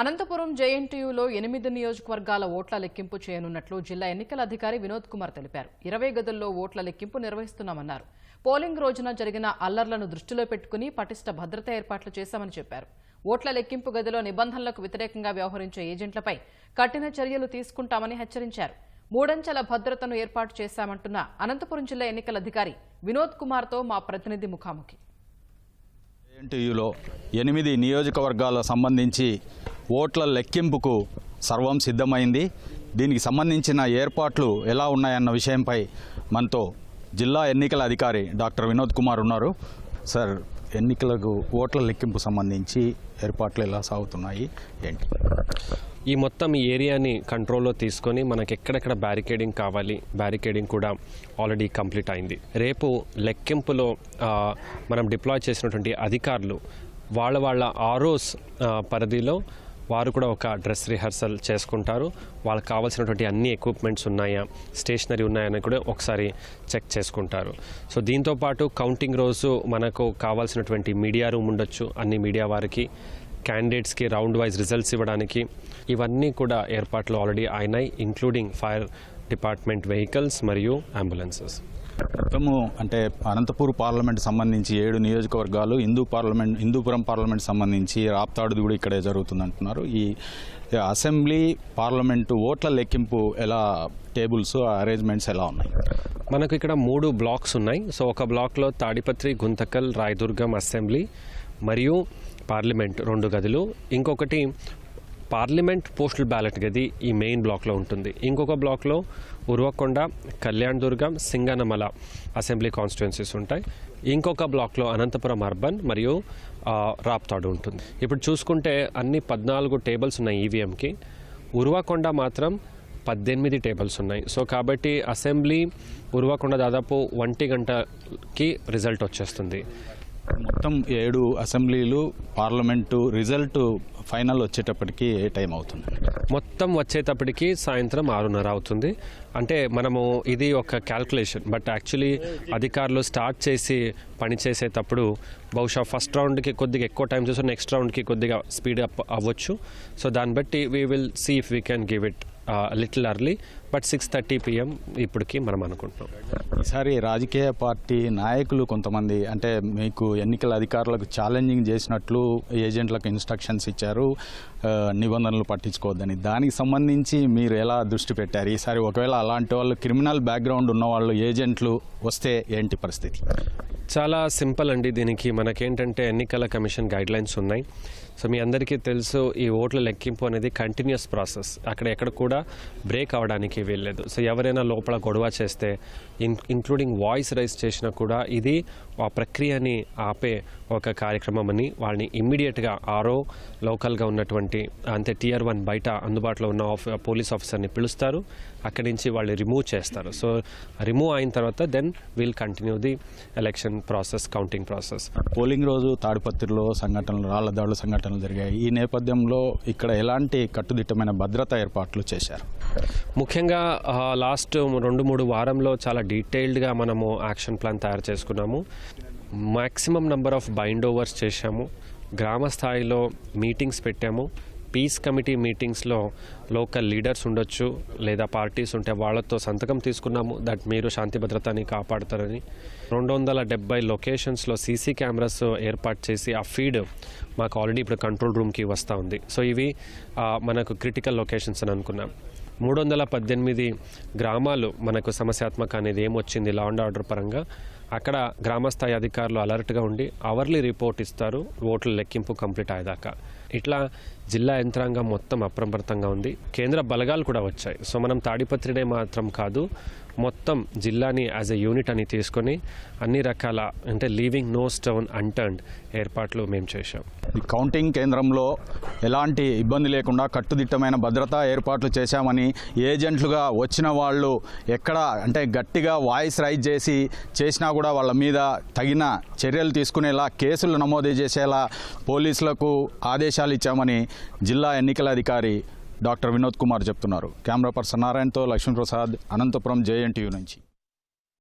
అనంతపురం జేఎన్టీయూలో ఎనిమిది నియోజకవర్గాల ఓట్ల లెక్కింపు చేయనున్నట్లు జిల్లా ఎన్నికల అధికారి వినోద్ కుమార్ తెలిపారు. ఇరవై గదుల్లో ఓట్ల లెక్కింపు నిర్వహిస్తున్నామన్నారు. పోలింగ్ రోజున జరిగిన అల్లర్లను దృష్టిలో పెట్టుకుని పటిష్ట భద్రత ఏర్పాట్లు చేశామని చెప్పారు. ఓట్ల లెక్కింపు గదిలో నిబంధనలకు వ్యతిరేకంగా వ్యవహరించే ఏజెంట్లపై కఠిన చర్యలు తీసుకుంటామని హెచ్చరించారు. మూడంచెల భద్రతను ఏర్పాటు చేశామంటున్న అనంతపురం జిల్లా ఎన్నికల అధికారి వినోద్ కుమార్తో మా ప్రతినిధి ముఖాముఖి. ఎన్టీయూలో ఎనిమిది నియోజకవర్గాలకు సంబంధించి ఓట్ల లెక్కింపుకు సర్వం సిద్ధమైంది. దీనికి సంబంధించిన ఏర్పాట్లు ఎలా ఉన్నాయన్న విషయంపై మనతో జిల్లా ఎన్నికల అధికారి డాక్టర్ వినోద్ కుమార్ ఉన్నారు. సార్ ఎన్నికలకు ఓట్ల లెక్కింపు సంబంధించి ఏర్పాట్లు ఎలా సాగుతున్నాయి? ఏంటి? ఈ మొత్తం ఈ ఏరియాని కంట్రోల్లో తీసుకొని మనకి ఎక్కడెక్కడ బ్యారికేడింగ్ కావాలి బ్యారికేడింగ్ కూడా ఆల్రెడీ కంప్లీట్ అయింది. రేపు లెక్కింపులో మనం డిప్లాయ్ చేసినటువంటి అధికారులు వాళ్ళ వాళ్ళ ఆరోస్ పరిధిలో వారు కూడా ఒక డ్రెస్ రిహర్సల్ చేసుకుంటారు. వాళ్ళకి కావాల్సినటువంటి అన్ని ఎక్విప్మెంట్స్ ఉన్నాయా స్టేషనరీ ఉన్నాయని కూడా ఒకసారి చెక్ చేసుకుంటారు. సో దీంతోపాటు కౌంటింగ్ రోజు మనకు కావాల్సినటువంటి మీడియా రూమ్ ఉండొచ్చు అన్ని మీడియా వారికి క్యాండిడేట్స్కి రౌండ్ వైజ్ రిజల్ట్స్ ఇవ్వడానికి. ఇవన్నీ కూడా ఏర్పాట్లు ఆల్రెడీ అయినాయి ఇంక్లూడింగ్ ఫైర్ డిపార్ట్మెంట్ వెహికల్స్ మరియు అంబులెన్సెస్. మొత్తము అంటే అనంతపూర్ పార్లమెంట్ సంబంధించి ఏడు నియోజకవర్గాలు హిందూ పార్లమెంట్ హిందూపురం పార్లమెంట్ సంబంధించి రాప్తాడుది కూడా ఇక్కడే జరుగుతుంది అంటున్నారు ఈ అసెంబ్లీ పార్లమెంటు ఓట్ల లెక్కింపు ఎలా టేబుల్స్ అరేంజ్మెంట్స్ ఎలా ఉన్నాయి? మనకు ఇక్కడ మూడు బ్లాక్స్ ఉన్నాయి. సో ఒక బ్లాక్లో తాడిపత్రి గుంతకల్ రాయదుర్గం అసెంబ్లీ మరియు పార్లమెంట్ రెండు గదులు. ఇంకొకటి పార్లమెంట్ పోస్టల్ బ్యాలెట్ గది ఈ మెయిన్ బ్లాక్లో ఉంటుంది. ఇంకొక బ్లాక్లో ఉర్వకొండ కళ్యాణ్ దుర్గం సింగనమల అసెంబ్లీ కాన్స్టిట్యున్సీస్ ఉంటాయి. ఇంకొక బ్లాక్లో అనంతపురం అర్బన్ మరియు రాప్తాడు ఉంటుంది. ఇప్పుడు చూసుకుంటే అన్ని పద్నాలుగు టేబుల్స్ ఉన్నాయి ఈవీఎంకి. ఉర్వకొండ మాత్రం పద్దెనిమిది టేబుల్స్ ఉన్నాయి. సో కాబట్టి అసెంబ్లీ ఉర్వకొండ దాదాపు ఒంటి గంటకి రిజల్ట్ వచ్చేస్తుంది. మొత్తం ఏడు అసెంబ్లీలు పార్లమెంటు రిజల్ట్ ఫైనల్ వచ్చేటప్పటికి ఏ టైం అవుతుంది? మొత్తం వచ్చేటప్పటికి సాయంత్రం ఆరున్నర అవుతుంది. అంటే మనము ఇది ఒక క్యాల్కులేషన్. బట్ యాక్చువల్లీ అధికారులు స్టార్ట్ చేసి పని చేసేటప్పుడు బహుశా ఫస్ట్ రౌండ్కి కొద్దిగా ఎక్కువ టైం చేసి నెక్స్ట్ రౌండ్కి కొద్దిగా స్పీడ్ అప్ అవ్వచ్చు. సో దాన్ని బట్టి we will see if we can give it little early but six thirty PM ఇప్పటికి మనం అనుకుంటున్నాం ఈసారి రాజకీయ పార్టీ నాయకులు కొంతమంది అంటే మీకు ఎన్నికల అధికారులకు ఛాలెంజింగ్ చేసినట్లు ఏజెంట్లకు ఇన్స్ట్రక్షన్స్ ఇచ్చారు. నిబంధనలు పట్టించుకోవద్దని. దానికి సంబంధించి మీరు ఎలా దృష్టి పెట్టారు? ఈసారి ఒకవేళ అలాంటి వాళ్ళు క్రిమినల్ బ్యాక్గ్రౌండ్ ఉన్న వాళ్ళు ఏజెంట్లు వస్తే ఏంటి పరిస్థితి? చాలా సింపుల్ అండి దీనికి. మనకేంటంటే ఎన్నికల కమిషన్ గైడ్ లైన్స్ ఉన్నాయి. సో మీ అందరికీ తెలుసు ఈ ఓట్ల లెక్కింపు అనేది కంటిన్యూస్ ప్రాసెస్ అక్కడ ఎక్కడ కూడా బ్రేక్ లోపలికి వెళ్ళలేదు సో ఎవరైనా లోపల గొడవ చేస్తే ఇన్ ఇంక్లూడింగ్ వాయిస్ రైజ్ చేసినా కూడా ఇది ఆ ప్రక్రియని ఆపే ఒక కార్యక్రమం అని వాళ్ళని ఇమ్మీడియట్గా ఆరో లోకల్గా ఉన్నటువంటి అంతే టియర్ వన్ బయట అందుబాటులో ఉన్న ఆఫ్ పోలీస్ ఆఫీసర్ని పిలుస్తారు. అక్కడి నుంచి వాళ్ళు రిమూవ్ చేస్తారు. సో రిమూవ్ అయిన తర్వాత then will continue the election process counting process. Polling రోజు తాడిపత్రిలో సంఘటనలు రాళ్ళ దాడుల సంఘటనలు జరిగాయి. ఈ నేపథ్యంలో ఇక్కడ ఎలాంటి కట్టుదిట్టమైన భద్రతా ఏర్పాట్లు చేశారు? ముఖ్యంగా లాస్ట్ రెండు మూడు వారంలో చాలా డీటెయిల్డ్గా మనము యాక్షన్ ప్లాన్ తయారు చేసుకున్నాము. Maximum number of bind overs చేశాము. గ్రామ స్థాయిలో మీటింగ్స్ పెట్టాము. పీస్ కమిటీ మీటింగ్స్లో లోకల్ లీడర్స్ ఉండొచ్చు లేదా పార్టీస్ ఉంటే వాళ్ళతో సంతకం తీసుకున్నాము. దట్ మీరు శాంతి భద్రతని కాపాడతారని. రెండు వందల డెబ్బై లొకేషన్స్లో సీసీ కెమెరాస్ ఏర్పాటు చేసి ఆ ఫీడ్ మాకు ఆల్రెడీ ఇప్పుడు కంట్రోల్ రూమ్కి వస్తూ ఉంది. సో ఇవి మనకు క్రిటికల్ లొకేషన్స్ అని అనుకున్నాం. మూడు వందల పద్దెనిమిది గ్రామాలు మనకు సమస్యాత్మక అనేది ఏమొచ్చింది లా అండ్ ఆర్డర్ పరంగా? అక్కడ గ్రామస్థాయి అధికారులు అలర్ట్గా ఉండి అవర్లీ రిపోర్ట్ ఇస్తారు ఓట్ల లెక్కింపు కంప్లీట్ అయ్యేదాకా. ఇట్లా జిల్లా యంత్రాంగం మొత్తం అప్రమత్తంగా ఉంది. కేంద్ర బలగాలు కూడా వచ్చాయి. సో మనం తాడిపత్రినే మాత్రం కాదు మొత్తం జిల్లాని యాజ్ ఎ యూనిట్ అని తీసుకొని అన్ని రకాల అంటే లీవింగ్ నో స్టోన్ అంటర్న్డ్ ఏర్పాట్లు మేము చేశాం. ఈ కౌంటింగ్ కేంద్రంలో ఎలాంటి ఇబ్బంది లేకుండా కట్టుదిట్టమైన భద్రతా ఏర్పాట్లు చేశామని ఏజెంట్లుగా వచ్చిన వాళ్ళు ఎక్కడ అంటే గట్టిగా వాయిస్ రైజ్ చేసి చేసినా కూడా వాళ్ళ మీద తగిన చర్యలు తీసుకునేలా కేసులు నమోదు చేసేలా పోలీసులకు ఆదేశాలు ఇచ్చామని జిల్లా ఎన్నికల అధికారి డాక్టర్ వినోద్ కుమార్ చెప్తున్నారు. కెమెరా పర్సన్ నారాయణతో లక్ష్మీప్రసాద్ అనంతపురం జేఎన్టీయూ నుంచి.